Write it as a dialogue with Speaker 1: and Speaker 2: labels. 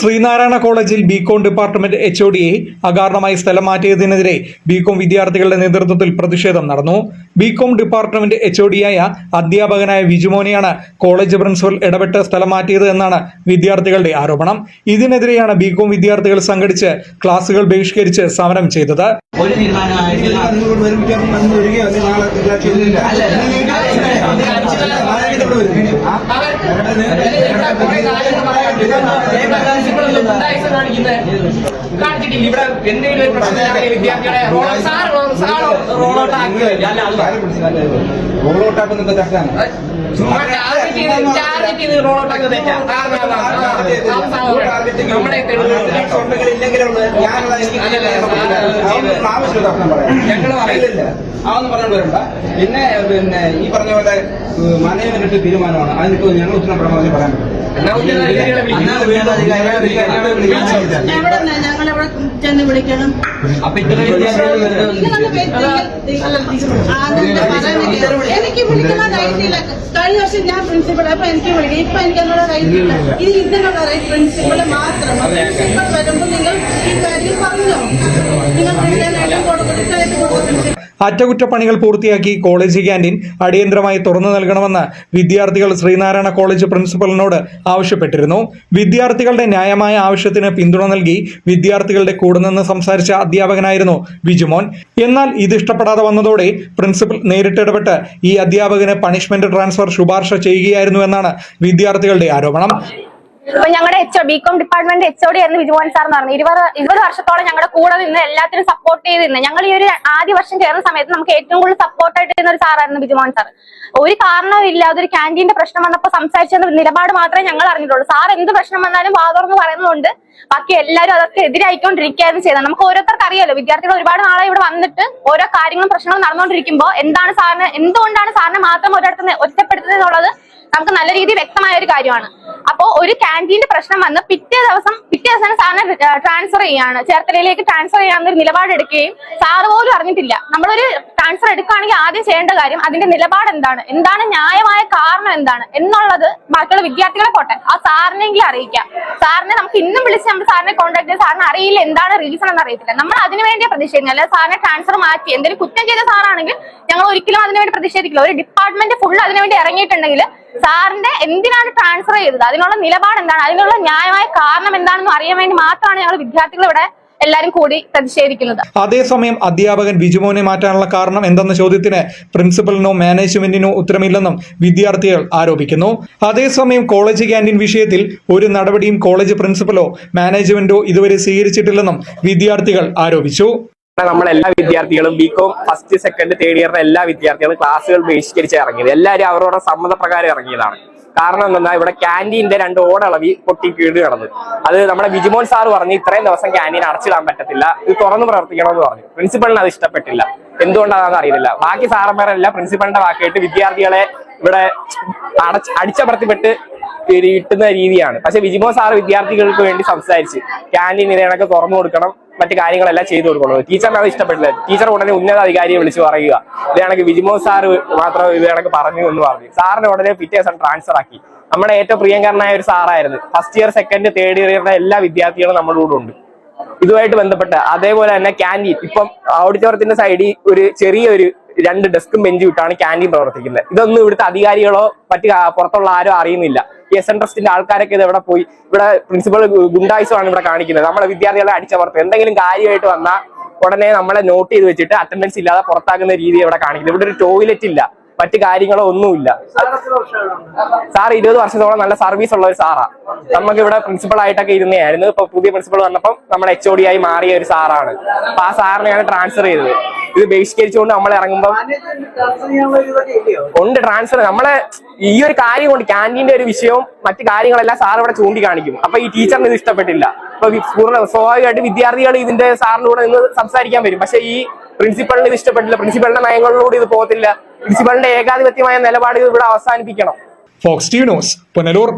Speaker 1: ശ്രീനാരായണ കോളേജിൽ B Com department H O ഡിയെ അകാരണമായി സ്ഥലം മാറ്റിയതിനെതിരെ ബികോം വിദ്യാർത്ഥികളുടെ നേതൃത്വത്തിൽ പ്രതിഷേധം നടന്നു. B Com department H O ഡിയായ അധ്യാപകനായ വിജുമോനെയാണ് കോളേജ് പ്രിൻസിപ്പൽ ഇടപെട്ട് സ്ഥലം മാറ്റിയത് എന്നാണ് വിദ്യാർത്ഥികളുടെ ആരോപണം. ഇതിനെതിരെയാണ് ബികോം വിദ്യാർത്ഥികൾ സംഘടിച്ച് ക്ലാസുകൾ ബഹിഷ്കരിച്ച് സമരം ചെയ്തത്.
Speaker 2: ഒരു തീരുമാനമായിട്ടില്ല.
Speaker 3: Thank you, Ben.
Speaker 2: കാണിച്ചിട്ടില്ല ഇവിടെ എന്തെങ്കിലും ഒരു പ്രശ്നത്തിലാണെങ്കിൽ വിദ്യാർത്ഥികളെ roll sir sir roll out ആക്കുകയില്ല അല്ല?
Speaker 3: റോൾ ഔട്ട് ആക്കുന്നത് തെറ്റാണ്?
Speaker 2: റോൾ. ഞങ്ങൾ പറയും.
Speaker 3: ഇല്ലില്ല. അതൊന്നും പറഞ്ഞോണ്ട് വരണ്ട പിന്നെ പിന്നെ ഈ പറഞ്ഞ പോലെ മാനേജ്മെന്റ് തീരുമാനമാണ് അതിനിപ്പോ ഞങ്ങൾ ഉത്തരപ്പെടണമെന്ന് പറയാൻ പറ്റും
Speaker 4: ഞങ്ങൾ ചെന്ന് വിളിക്കണം. എനിക്ക് വിളിക്കുന്ന റൈറ്റ് ഇല്ല. കഴിഞ്ഞ വർഷം ഞാൻ പ്രിൻസിപ്പൾ അപ്പൊ എനിക്ക് വിളിക്കും. ഇപ്പൊ എനിക്ക് അതിനുള്ള റൈറ്റ് ഇല്ല. ഇത് ഇതിനുള്ള റൈറ്റ് പ്രിൻസിപ്പൾ മാത്രം. പ്രിൻസിപ്പൾ വരുമ്പോ നിങ്ങൾ ഈ കാര്യം പറഞ്ഞോ. നിങ്ങൾ
Speaker 1: അറ്റകുറ്റപ്പണികൾ പൂർത്തിയാക്കി കോളേജ് ക്യാന്റീൻ അടിയന്തരമായി തുറന്നു നൽകണമെന്ന് വിദ്യാർത്ഥികൾ ശ്രീനാരായണ കോളേജ് പ്രിൻസിപ്പലിനോട് ആവശ്യപ്പെട്ടിരുന്നു. വിദ്യാർത്ഥികളുടെ ന്യായമായ ആവശ്യത്തിന് പിന്തുണ നൽകി വിദ്യാർത്ഥികളുടെ കൂടെ നിന്ന് സംസാരിച്ച അധ്യാപകനായിരുന്നു വിജുമോൻ. എന്നാൽ ഇത് വന്നതോടെ പ്രിൻസിപ്പൽ നേരിട്ടിടപെട്ട് ഈ അധ്യാപകന് പണിഷ്മെന്റ് ട്രാൻസ്ഫർ ശുപാർശ ചെയ്യുകയായിരുന്നു എന്നാണ് വിദ്യാർത്ഥികളുടെ ആരോപണം.
Speaker 5: ഇപ്പൊ ഞങ്ങളുടെ H B Com department H O D ആയിരുന്നു വിജുമോഹൻ സാർ എന്ന് പറഞ്ഞു ഇരുപത് ഇരുപത് വർഷത്തോളം ഞങ്ങളുടെ കൂടെ നിന്ന് എല്ലാത്തിനും സപ്പോർട്ട് ചെയ്ത് നിന്ന്. ഞങ്ങൾ ഈ ഒരു ആദ്യ വർഷം ചേർന്ന സമയത്ത് നമുക്ക് ഏറ്റവും കൂടുതൽ സപ്പോർട്ടായിട്ട് ഇരുന്ന ഒരു സാറായിരുന്നു വിജുമോഹൻ സാർ ഒരു കാരണവും ഇല്ല അതൊരു ക്യാന്റീന്റെ പ്രശ്നം വന്നപ്പോൾ സംസാരിച്ചെന്ന നിലപാട് മാത്രമേ ഞങ്ങൾ അറിഞ്ഞിട്ടുള്ളൂ. സാർ എന്ത് പ്രശ്നം വന്നാലും വാതോർന്ന് പറയുന്നതുകൊണ്ട് ബാക്കി എല്ലാവരും അതൊക്കെ എതിരായിക്കൊണ്ടിരിക്കുകയായിരുന്നു ചെയ്യുന്നത് നമുക്ക് ഓരോരുത്തർക്ക് അറിയാലോ വിദ്യാർത്ഥികൾ ഒരുപാട് നാളെ ഇവിടെ വന്നിട്ട് ഓരോ കാര്യങ്ങളും പ്രശ്നങ്ങളും നടന്നുകൊണ്ടിരിക്കുമ്പോൾ എന്താണ് സാറിന് എന്തുകൊണ്ടാണ് സാറിനെ മാത്രം ഒരിടത്ത് ഒറ്റപ്പെടുത്തുന്നത് എന്നുള്ളത് നമുക്ക് നല്ല രീതിയിൽ വ്യക്തമായ ഒരു കാര്യമാണ്. അപ്പോൾ ഒരു ക്യാന്റീന്റെ പ്രശ്നം വന്ന് പിറ്റേ ദിവസം പിറ്റേ ദിവസം സാറിനെ ട്രാൻസ്ഫർ ചെയ്യാണ്. ചേർത്തലയിലേക്ക് ട്രാൻസ്ഫർ ചെയ്യാവുന്ന ഒരു നിലപാടെടുക്കുകയും സാറ് പോലും അറിഞ്ഞിട്ടില്ല. നമ്മളൊരു ട്രാൻസ്ഫർ എടുക്കുകയാണെങ്കിൽ ആദ്യം ചെയ്യേണ്ട കാര്യം അതിന്റെ നിലപാട് എന്താണ്? എന്താണ് ന്യായമായ കാരണം എന്താണ്? എന്നുള്ളത് ബാക്കിയുള്ള വിദ്യാർത്ഥികളെ പോട്ടെ ആ സാറിനെങ്കിലും അറിയിക്കാം. സാറിനെ നമുക്ക് ഇന്നും വിളിച്ച് നമ്മൾ സാറിനെ കോൺടാക്ട് ചെയ്ത് സാറിന് അറിയില്ല എന്താണ് റീസൺ എന്ന് അറിയത്തില്ല. നമ്മൾ അതിനു വേണ്ടിയാ പ്രതിഷേധിക്കുക അല്ലാതെ സാറിനെ ട്രാൻസ്ഫർ മാറ്റി എന്തെങ്കിലും കുറ്റം ചെയ്ത സാറാണെങ്കിൽ ഞങ്ങൾ ഒരിക്കലും അതിനുവേണ്ടി പ്രതിഷേധിക്കില്ല. ഒരു ഡിപ്പാർട്ട്മെന്റ് ഫുൾ അതിനുവേണ്ടി ഇറങ്ങിയിട്ടുണ്ടെങ്കിൽ സാറിന്റെ എന്തിനാണ് ട്രാൻസ്ഫർ ചെയ്തത്? അതിനുള്ള നിലപാട് എന്താണ്? അതിനുള്ള ന്യായമായ കാരണം എന്താണെന്ന് അറിയാൻ വേണ്ടി മാത്രമാണ് ഞങ്ങൾ വിദ്യാർത്ഥികൾ ഇവിടെ എല്ലാരും കൂടി പ്രതിഷേധിക്കുന്നത്.
Speaker 1: അതേസമയം അധ്യാപകൻ ബിജുമോനെ മാറ്റാനുള്ള കാരണം എന്തെന്ന ചോദ്യത്തിന് പ്രിൻസിപ്പലിനോ മാനേജ്മെന്റിനോ ഉത്തരമില്ലെന്നും വിദ്യാർത്ഥികൾ ആരോപിക്കുന്നു. അതേസമയം കോളേജ് ക്യാന്റീൻ വിഷയത്തിൽ ഒരു നടപടിയും കോളേജ് പ്രിൻസിപ്പലോ മാനേജ്മെന്റോ ഇതുവരെ സ്വീകരിച്ചിട്ടില്ലെന്നും വിദ്യാർത്ഥികൾ ആരോപിച്ചു.
Speaker 6: നമ്മളെ എല്ലാ വിദ്യാർത്ഥികളും B Com first second third ഇയറിലെ എല്ലാ വിദ്യാർത്ഥികളും ക്ലാസ്സുകൾ ബഹിഷ്കരിച്ച് ഇറങ്ങിയത്. എല്ലാവരും അവരുടെ സമ്മതപ്രകാരം ഇറങ്ങിയതാണ്. കാരണം എന്താ ഇവിടെ ക്യാന്റീന്റെ രണ്ട് ഓടളവി പൊട്ടി കീഴ് കിടന്നു. അത് നമ്മുടെ ബിജിമോൻ സാർ പറഞ്ഞു ഇത്രയും ദിവസം ക്യാന്റീൻ അടച്ചിടാൻ പറ്റത്തില്ല ഇത് തുറന്നു പ്രവർത്തിക്കണമെന്ന് പറഞ്ഞു. പ്രിൻസിപ്പളിന് അത് ഇഷ്ടപ്പെട്ടില്ല. എന്തുകൊണ്ടാണെന്ന് അറിയില്ല ബാക്കി സാറന്മാരെല്ലാം പ്രിൻസിപ്പളിന്റെ വാക്കേട്ട് വിദ്യാർത്ഥികളെ ഇവിടെ അടച്ച് അടിച്ചമർത്തിപ്പെട്ട് കിട്ടുന്ന രീതിയാണ്. പക്ഷെ വിജിമോ സാർ വിദ്യാർത്ഥികൾക്ക് വേണ്ടി സംസാരിച്ച് ക്യാന്റീൻ ഇതിനൊക്കെ തുറന്നു കൊടുക്കണം മറ്റു കാര്യങ്ങളെല്ലാം ചെയ്തു കൊടുക്കണം. ടീച്ചറിന് അത് ഇഷ്ടപ്പെട്ടില്ല. ടീച്ചർ ഉടനെ ഉന്നത അധികാരിയെ വിളിച്ച് പറയുക. ഇതാണെങ്കിൽ വിജിമോ സാർ മാത്രം ഇത് കണക്ക് പറഞ്ഞു എന്ന് പറഞ്ഞു. സാറിന് ഉടനെ പിറ്റേ ദിവസം ട്രാൻസ്ഫർ ആക്കി. നമ്മുടെ ഏറ്റവും പ്രിയങ്കരനായ ഒരു സാറായിരുന്നു ഫസ്റ്റ് ഇയർ സെക്കൻഡ് തേർഡ് ഇയറിന്റെ എല്ലാ വിദ്യാർത്ഥികളും നമ്മുടെ കൂടെ ഉണ്ട്. ഇതുമായിട്ട് ബന്ധപ്പെട്ട അതേപോലെ തന്നെ ക്യാന്റീൻ ഇപ്പം ഓഡിറ്റോറിയത്തിന്റെ സൈഡിൽ ഒരു ചെറിയൊരു രണ്ട് ഡെസ്കും ബെഞ്ചും ഇട്ടാണ് ക്യാന്റീൻ പ്രവർത്തിക്കുന്നത്. ഇതൊന്നും ഇവിടുത്തെ അധികാരികളോ മറ്റു പുറത്തുള്ള ആരോ അറിയുന്നില്ല. ഈ എസ് എൻ ട്രസ്റ്റിന്റെ ആൾക്കാരൊക്കെ ഇത് എവിടെ പോയി? ഇവിടെ പ്രിൻസിപ്പൾ ഗുണ്ടായുസമാണ് ഇവിടെ കാണിക്കുന്നത്. നമ്മളെ വിദ്യാർത്ഥികളെ അടിച്ചമർത്തും എന്തെങ്കിലും കാര്യമായിട്ട് വന്നാൽ ഉടനെ നമ്മളെ നോട്ട് ചെയ്ത് വെച്ചിട്ട് അറ്റൻഡൻസ് ഇല്ലാതെ പുറത്താക്കുന്ന രീതി ഇവിടെ കാണിക്കുന്നത്. ഇവിടെ ഒരു ടോയ്ലറ്റ് ഇല്ല. മറ്റു കാര്യങ്ങളോ ഒന്നുമില്ല. സാർ ഇരുപത് വർഷത്തോളം നല്ല സർവീസ് ഉള്ള ഒരു സാറാ. നമുക്ക് ഇവിടെ പ്രിൻസിപ്പൾ ആയിട്ടൊക്കെ ഇരുന്നതായിരുന്നു ഇപ്പൊ പുതിയ പ്രിൻസിപ്പൾ വന്നപ്പം നമ്മുടെ എച്ച് ഒ ഡി ആയി മാറിയ ഒരു സാറാണ്. അപ്പൊ ആ സാറിനെയാണ് ട്രാൻസ്ഫർ ചെയ്തത്. ഇത് ബഹിഷ്കരിച്ചുകൊണ്ട് നമ്മൾ ഇറങ്ങുമ്പോൾ ഉണ്ട് ട്രാൻസ്ഫർ നമ്മളെ ഈ ഒരു കാര്യം കൊണ്ട് ക്യാന്റീന്റെ ഒരു വിഷയവും മറ്റു കാര്യങ്ങളെല്ലാം സാർ ഇവിടെ ചൂണ്ടിക്കാണിക്കും. അപ്പൊ ഈ ടീച്ചറിന് ഇത് ഇഷ്ടപ്പെട്ടില്ല. അപ്പൊ പൂർണ സ്വാഭാവികമായിട്ട് വിദ്യാർത്ഥികൾ ഇതിന്റെ സാറിന്റെ കൂടെ നിന്ന് സംസാരിക്കാൻ വരും. പക്ഷെ ഈ പ്രിൻസിപ്പളിന് ഇത് ഇഷ്ടപ്പെട്ടില്ല. പ്രിൻസിപ്പളിന്റെ നയങ്ങളിലൂടെ ഇത് പോകത്തില്ല. പ്രിൻസിപ്പളിന്റെ ഏകാധിപത്യമായ നിലപാട് ഇവിടെ അവസാനിപ്പിക്കണം.
Speaker 1: Fox T news Punalur